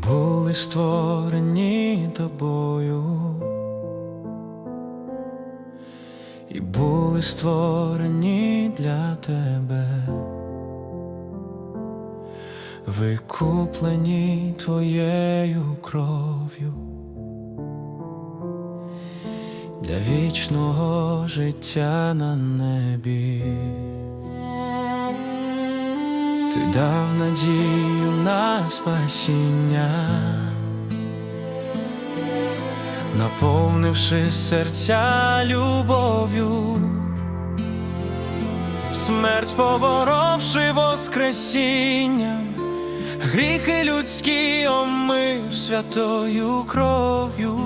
були створені тобою, і були створені для тебе, викуплені твоєю кров'ю. Для вічного життя на небі. Ти дав надію на спасіння, наповнивши серця любов'ю, смерть поборовши воскресінням, гріхи людські омив святою кров'ю.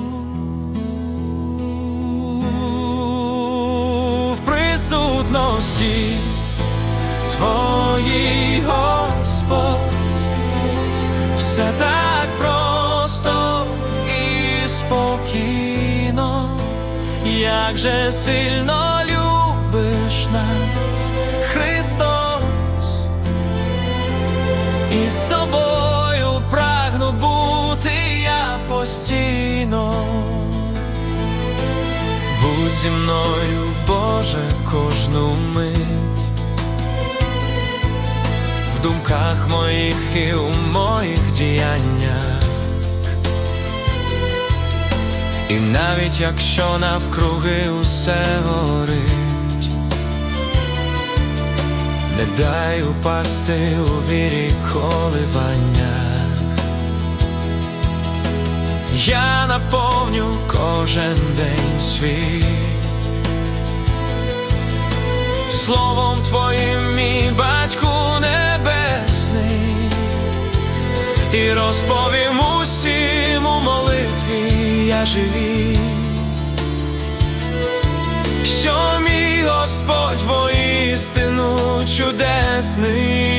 В присутності Твоїй Господь, все так просто і спокійно, як же сильно любиш нас, Христос, і з тобою прагну бути я постійно. Будь зі мною, Боже, кожну мить думках моїх і у моїх діяннях. І навіть якщо навкруги усе горить, не дай упасти у вірі коливаннях. Я наповню кожен день свій Словом Твоїм, мій батьку небесний, і розповім усім у молитві я живі, що мій Господь воістину чудесний